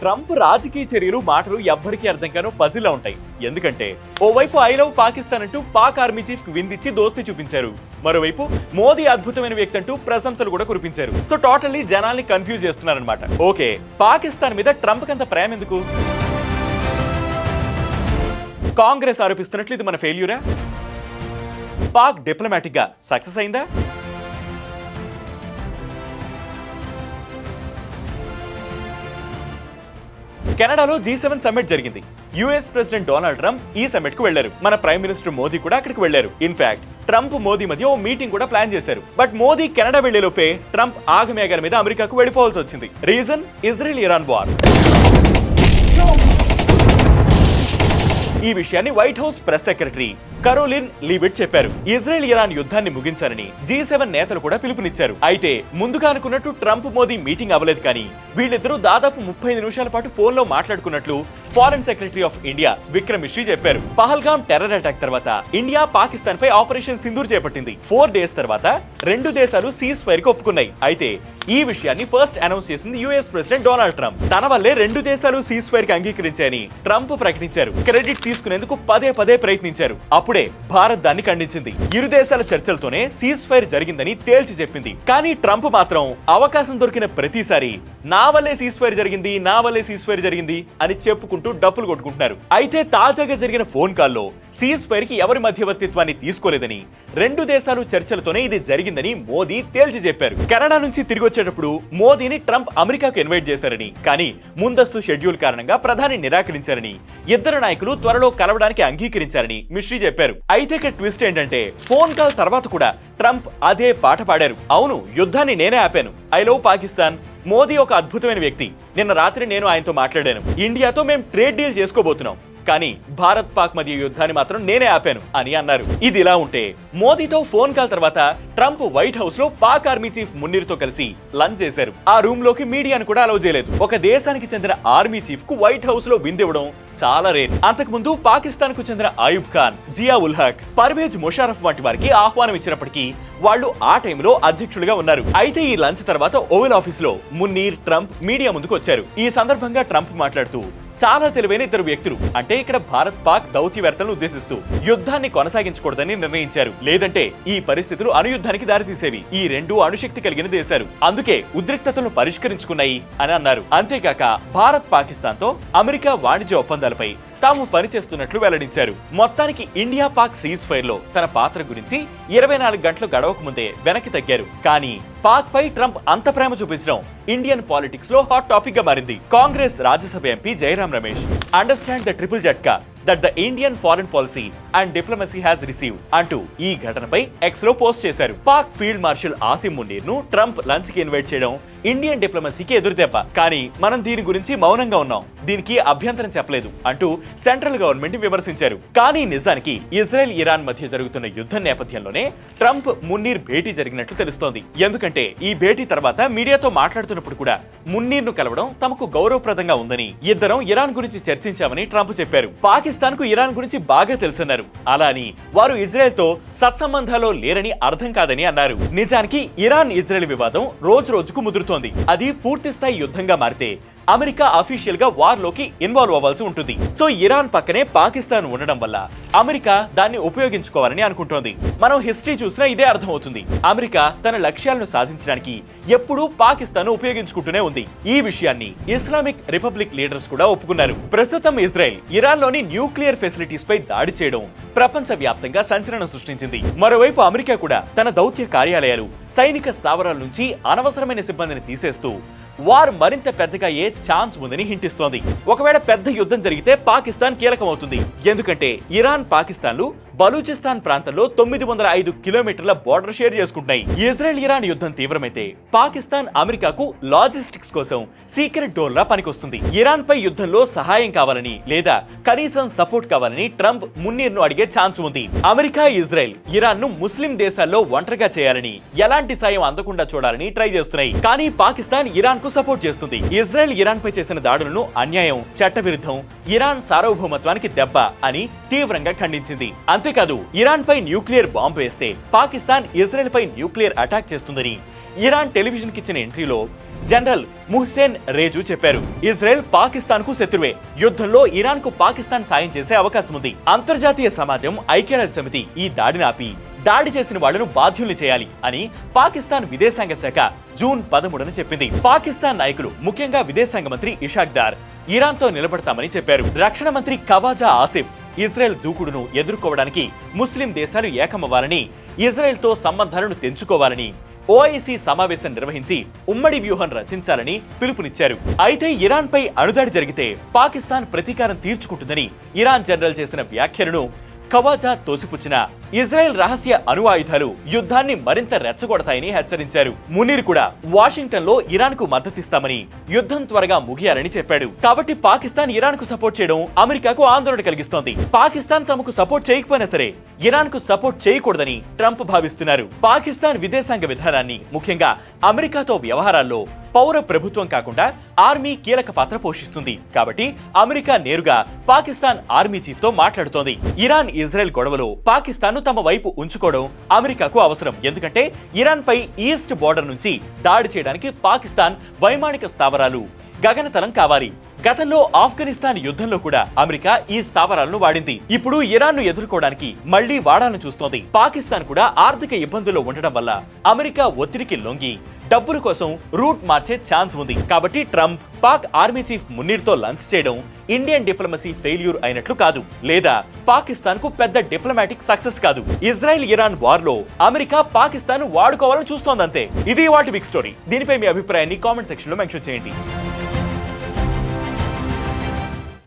Trump రాజకీయ చర్యలు మాటలు ఎవ్వరికీ అర్థం కాను పజిల్లా ఉంటాయి. ఎందుకంటే ఓవైపు ఐ లవ్ పాకిస్తాన్ అంటూ పాక్ ఆర్మీ చీఫ్ విందిచ్చి దోస్తి చూపించారు. మరోవైపు మోదీ అద్భుతమైన వ్యక్తి అంటూ ప్రశంసలు కూడా కురిపించారు. సో టోటల్లీ జనాల్ని కన్ఫ్యూజ్ చేస్తున్నారనమాట ఓకే పాకిస్తాన్ మీద ట్రంప్ కంత ప్రేమ ఎందుకు? కాంగ్రెస్ ఆరోపిస్తున్నట్లు ఇది మన ఫెయిల్యూరా? పాక్ డిప్లొమాటిక్గా సక్సెస్ అయిందా? కెనడాలో జీ సెవెన్ సమ్మిట్ జరిగింది. యుఎస్ ప్రెసిడెంట్ డొనాల్డ్ ట్రంప్ ఈ సమ్మిట్కు వెళ్ళారు మన ప్రైమ్ మినిస్టర్ మోదీ కూడా అక్కడికి వెళ్ళారు ఇన్ఫాక్ట్ ట్రంప్ మోదీ మధ్య ఓ మీటింగ్ కూడా ప్లాన్ చేశారు. బట్ మోదీ కెనడా వెళ్ళేలోపే ట్రంప్ ఆగమేఘాల మీద అమెరికాకు వెళ్ళిపోవాల్సి వచ్చింది. Reason Israel Iran war. ఈ విషయాన్ని white house press secretary Caroline Leavitt చెప్పారు. ఇజ్రాయెల్ ఇరాన్ యుద్ధాన్ని ముగించారని జీ సెవెన్ నేతలు కూడా పిలుపునిచ్చారు. అయితే ముందుగా అనుకున్నట్టు ట్రంప్ మోదీ మీటింగ్ అవ్వలేదు కానీ వీళ్ళిద్దరూ దాదాపు ముప్పై నిమిషాల పాటు ఫోన్లో మాట్లాడుకున్నట్లు foreign secretary of India Vikram Misri చెప్పారు. పహల్గాం టెర్రర్ అటాక్ తర్వాత ఇండియా పాకిస్తాన్ పై ఆపరేషన్ సింధూర్ చేపట్టింది. ఫోర్ డేస్ తర్వాత రెండు దేశాలు సీజ్ ఫైర్కు ఒప్పుకున్నాయి. అయితే ఈ విషయాన్ని ఫస్ట్ అనౌన్స్ చేసింది యుఎస్ ప్రెసిడెంట్ డొనాల్డ్ ట్రంప్. తన వల్లే రెండు దేశాలు సీజ్ ఫైర్కి అంగీకరించాయని ట్రంప్ ప్రకటించారు. క్రెడిట్ తీసుకునేందుకు పదే పదే ప్రయత్నించారు. అప్పుడు భారత్ దాన్ని ఖండించింది. ఇరు దేశాల చర్చలతోనే సీజ్ ఫైర్ జరిగిందని తేల్చి చెప్పింది. కానీ ట్రంప్ మాత్రం అవకాశం దొరికిన ప్రతిసారి నా వల్లే సీజ్ ఫైర్ జరిగింది నా వల్లే సీజ్ ఫైర్ జరిగింది అని చెప్పుకుంటూ డప్పులు కొట్టుకుంటున్నారు. అయితే తాజాగా జరిగిన ఫోన్ కాల్లో సీజ్ ఫైర్కి ఎవరి మధ్యవర్తిత్వాన్ని తీసుకోలేదని రెండు దేశాలు చర్చలతోనే ఇది జరిగిందని మోదీ తేల్చి చెప్పారు. కెనడా నుంచి తిరిగి వచ్చేటప్పుడు మోదీని ట్రంప్ అమెరికాకు ఇన్వైట్ చేశారని కానీ ముందస్తు షెడ్యూల్ కారణంగా ప్రధాని నిరాకరించారని ఇద్దరు నాయకులు త్వరలో కలవడానికి అంగీకరించారని మిశ్రీ చెప్పారు. అయితే ట్విస్ట్ ఏంటంటే ఫోన్ కాల్ తర్వాత కూడా ట్రంప్ అదే పాట పాడారు. అవును యుద్ధాన్ని నేనే ఆపాను. I love Pakistan. మోదీ ఒక అద్భుతమైన వ్యక్తి. నిన్న రాత్రి నేను ఆయనతో మాట్లాడాను. ఇండియాతో మేము ట్రేడ్ డీల్ చేసుకోబోతున్నాం. కానీ భారత్ పాక్ మధ్య యుద్ధాన్ని మాత్రం నేనే ఆపాను అని అన్నారు. ఇది ఇలా ఉంటే మోదీతో ఫోన్ కాల్ తర్వాత ట్రంప్ వైట్ హౌస్లో పాక్ ఆర్మీ చీఫ్ మున్నీర్తో కలిసి లంచ్ చేశారు. ఆ రూమ్లోకి మీడియాను కూడా అలౌ చేయలేదు. ఒక దేశానికి చెందిన ఆర్మీ చీఫ్కు వైట్ హౌస్లో విందివ్వడం చాలా రేర్. అంతకుముందు పాకిస్తాన్కు చెందిన ఆయుబ్ ఖాన్ జియా ఉల్ హక్ పర్వేజ్ ముషారఫ్ వంటి వారికి ఆహ్వానం ఇచ్చినప్పటికీ వాళ్ళు ఆ టైంలో అధ్యక్షులుగా ఉన్నారు. అయితే ఈ లంచ్ తర్వాత ఓవెల్ ఆఫీస్లో మున్నీర్ ట్రంప్ మీడియా ముందుకు వచ్చారు. ఈ సందర్భంగా ట్రంప్ మాట్లాడుతూ చాలా తెలివైన ఇద్దరు వ్యక్తులు. అంటే ఇక్కడ భారత్ పాక్ దౌత్యవేత్తలను ఉద్దేశిస్తూ యుద్ధాన్ని కొనసాగించకూడదని నిర్ణయించారు. లేదంటే ఈ పరిస్థితులు అనుయుద్ధానికి దారితీసేవి. ఈ రెండు అణుశక్తి కలిగిన దేశాలు. అందుకే ఉద్రిక్తతలను పరిష్కరించుకున్నాయి అని అన్నారు. అంతేకాక భారత్ పాకిస్తాన్తో అమెరికా వాణిజ్య ఒప్పందాలపై తాము పనిచేస్తున్నట్లు వెల్లడించారు. మొత్తానికి ఇండియా పాక్ సీజ్ ఫైర్లో తన పాత్ర గురించి ఇరవై నాలుగు గంటలు గడవక ముందే వెనక్కి తగ్గారు. కానీ పాక్ పై ట్రంప్ అంత ప్రేమ చూపించడం ఇండియన్ పాలిటిక్స్లో హాట్ టాపిక్గా మారింది. Congress Rajya Sabha MP Jairam Ramesh. Understand the triple jhatka? That the Indian foreign policy and diplomacy has receive అంటూ ఈ ఘటనపై ఎక్స్లో పోస్ట్ చేశారు. పాక్ ఫీల్డ్ మార్షల్ ఆసిమ్ మునీర్ను ట్రంప్ లంచ్కి ఇన్వైట్ చేయడం ఇండియన్ డిప్లొమసీకి ఎదురుదెబ్బ కానీ మనం దీని గురించి మౌనంగా ఉన్నాం. దీనికి అభ్యంతరం చెప్పలేదు అంటూ సెంట్రల్ గవర్నమెంట్ విమర్శించారు. కానీ నిజానికి ఇజ్రాయెల్ ఇరాన్ మధ్య జరుగుతున్న యుద్ధం నేపథ్యంలోనే ట్రంప్ మున్నీర్ భేటీ జరిగినట్లు తెలుస్తోంది. ఎందుకంటే ఈ భేటీ తర్వాత మీడియాతో మాట్లాడుతున్నప్పుడు కూడా మున్నీర్ను కలవడం తమకు గౌరవప్రదంగా ఉందని ఇద్దరం ఇరాన్ గురించి చర్చించామని ట్రంప్ చెప్పారు. పాకిస్తాన్ పాకిస్తాన్కు ఇరాన్ గురించి బాగా తెలుసన్నారు. అలా అని వారు ఇజ్రాయెల్తో సత్సంబంధాల్లో లేరని అర్థం కాదని అన్నారు. నిజానికి ఇరాన్ ఇజ్రాయెల్ వివాదం రోజు రోజుకు ముదురుతోంది. అది పూర్తి స్థాయి యుద్ధంగా మారితే అమెరికా అఫీషియల్గా వార్లోకి ఇన్వాల్వ్ అవ్వాల్సి ఉంటుంది. సో ఇరాన్ పక్కనే పాకిస్తాన్ ఉండడం వల్ల అమెరికా దాన్ని ఉపయోగించుకోవాలని అనుకుంటోంది. మనం హిస్టరీ చూసినా ఇదే అర్థమవుతుంది. అమెరికా తన లక్ష్యాలను సాధించడానికి ఎప్పుడూ పాకిస్తాన్ ఉపయోగించుకుంటూనే ఉంది. ఈ విషయాన్ని ఇస్లామిక్ రిపబ్లిక్ లీడర్స్ కూడా ఒప్పుకున్నారు. ప్రస్తుతం ఇజ్రాయెల్ ఇరాన్లోని న్యూక్లియర్ ఫెసిలిటీస్ పై దాడి చేయడం ప్రపంచ వ్యాప్తంగా సంచలనం సృష్టించింది. మరోవైపు అమెరికా కూడా తన దౌత్య కార్యాలయాలు సైనిక స్థావరాల నుంచి అనవసరమైన సిబ్బందిని తీసేస్తూ వార్ మరింత పెద్దగా అయ్యే ఛాన్స్ ఉందని హింటిస్తోంది. ఒకవేళ పెద్ద యుద్ధం జరిగితే పాకిస్తాన్ కీలకమవుతుంది. ఎందుకంటే ఇరాన్ పాకిస్తాన్లు బలూచిస్తాన్ ప్రాంతంలో తొమ్మిది వందల ఐదు కిలోమీటర్ల బోర్డర్ షేర్ చేసుకుంటున్నాయి. ఇజ్రాయెల్ ఇరాన్ యుద్ధం తీవ్రమైతే పాకిస్తాన్ అమెరికాకు లాజిస్టిక్స్ కోసం సీక్రెట్ డోర్ లా పనికొస్తుంది. ఇరాన్ పై యుద్ధంలో సహాయం కావాలని లేదా కనీసం సపోర్ట్ కావాలని ట్రంప్ మున్నీర్ను అడిగే ఛాన్స్ ఉంది. అమెరికా ఇజ్రాయెల్ ఇరాన్ను ముస్లిం దేశాల్లో ఒంటరిగా చేయాలని ఎలాంటి సాయం అందకుండా చూడాలని ట్రై చేస్తున్నాయి. కానీ పాకిస్తాన్ ఇరాన్కు సపోర్ట్ చేస్తుంది. ఇజ్రాయెల్ ఇరాన్ పై చేసిన దాడులను అన్యాయం చట్టవిరుద్ధం ఇరాన్ సార్వభౌమత్వానికి దెబ్బ అని తీవ్రంగా ఖండించింది. అంతేకాదు ఇరాన్ పై న్యూక్లియర్ బాంబు వేస్తే పాకిస్తాన్ ఇజ్రాయెల్ పై న్యూక్లియర్ అటాక్ చేస్తుందని ఇరాన్ టెలివిజన్ కిచ్చిన ఎంట్రీలో జనరల్ ముహ్సేన్ రేజు చెప్పారు. ఇజ్రాయెల్ పాకిస్తాన్కు శత్రువే. యుద్ధంలో ఇరాన్కు పాకిస్తాన్ సాయం చేసే అవకాశం ఉంది. అంతర్జాతీయ సమాజం ఐక్యరాజ్య సమితి ఈ దాడిని ఆపి దాడి చేసిన వాళ్ళను బాధ్యుల్ని చేయాలి అని పాకిస్తాన్ విదేశాంగ శాఖ జూన్ పదమూడున చెప్పింది. పాకిస్తాన్ నాయకులు ముఖ్యంగా విదేశాంగ మంత్రి ఇషాక్ దార్ ఇరాన్తో నిలబడతామని చెప్పారు. రక్షణ మంత్రి కవాజా ఆసిఫ్ ఇజ్రాయెల్ దూకుడును ఎదుర్కోవడానికి ముస్లిం దేశాలు ఏకమవ్వాలని ఇజ్రాయెల్తో సంబంధాలను తెంచుకోవాలని ఓఐసీ సమావేశం నిర్వహించి ఉమ్మడి వ్యూహం రచించాలని పిలుపునిచ్చారు. అయితే ఇరాన్ పై అణుదాడి జరిగితే పాకిస్తాన్ ప్రతీకారం తీర్చుకుంటుందని ఇరాన్ జనరల్ చేసిన వ్యాఖ్యలను కవాజా తోసిపుచ్చిన ఇజ్రాయెల్ రహస్య అణు ఆయుధాలు యుద్ధాన్ని మరింత రెచ్చగొడతాయని హెచ్చరించారు. మునీర్ కూడా వాషింగ్టన్లో ఇరాన్కు మద్దతిస్తామని యుద్ధం త్వరగా ముగియాలని చెప్పాడు. కాబట్టి పాకిస్తాన్ ఇరాన్కు సపోర్ట్ చేయడం అమెరికాకు ఆందోళన కలిగిస్తోంది. పాకిస్తాన్ తమకు సపోర్ట్ చేయకపోయినా సరే ఇరాన్కు సపోర్ట్ చేయకూడదని ట్రంప్ భావిస్తున్నారు. పాకిస్తాన్ విదేశాంగ విధానాన్ని ముఖ్యంగా అమెరికాతో వ్యవహారాల్లో పౌర ప్రభుత్వం కాకుండా ఆర్మీ కీలక పాత్ర పోషిస్తుంది. కాబట్టి అమెరికా నేరుగా పాకిస్తాన్ ఆర్మీ చీఫ్తో మాట్లాడుతోంది. ఇరాన్ ఇజ్రాయెల్ గొడవలో పాకిస్తాన్ను తమ వైపు ఉంచుకోవడం అమెరికాకు అవసరం. ఎందుకంటే ఇరాన్ పై ఈస్ట్ బోర్డర్ నుంచి దాడి చేయడానికి పాకిస్తాన్ వైమానిక స్థావరాలు గగనతలం కావాలి. గతంలో ఆఫ్ఘనిస్తాన్ యుద్ధంలో కూడా అమెరికా ఈ స్థావరాలను వాడింది. ఇప్పుడు ఇరాన్ను ఎదుర్కోవడానికి మళ్ళీ వాడాలని చూస్తోంది. పాకిస్తాన్ కూడా ఆర్థిక ఇబ్బందుల్లో ఉండడం వల్ల అమెరికా ఒత్తిడికి లొంగి డబ్బుల కోసం రూట్ మార్చే ఛాన్స్ ఉంది. కాబట్టి ట్రంప్ పాక్ ఆర్మీ చీఫ్ మున్నీర్తో లంచ్ చేయడం ఇండియన్ డిప్లొమసీ ఫెయిల్యూర్ అయినట్లు కాదు. లేదా పాకిస్తాన్కు పెద్ద డిప్లొమాటిక్ సక్సెస్ కాదు. ఇజ్రాయెల్ ఇరాన్ వార్లో అమెరికా పాకిస్తాన్ వాడుకోవాలని చూస్తోందంతే. ఇది వాటి బిగ్ స్టోరీ. దీనిపై మీ అభిప్రాయాన్ని కామెంట్ సెక్షన్లో మెన్షన్ చేయండి.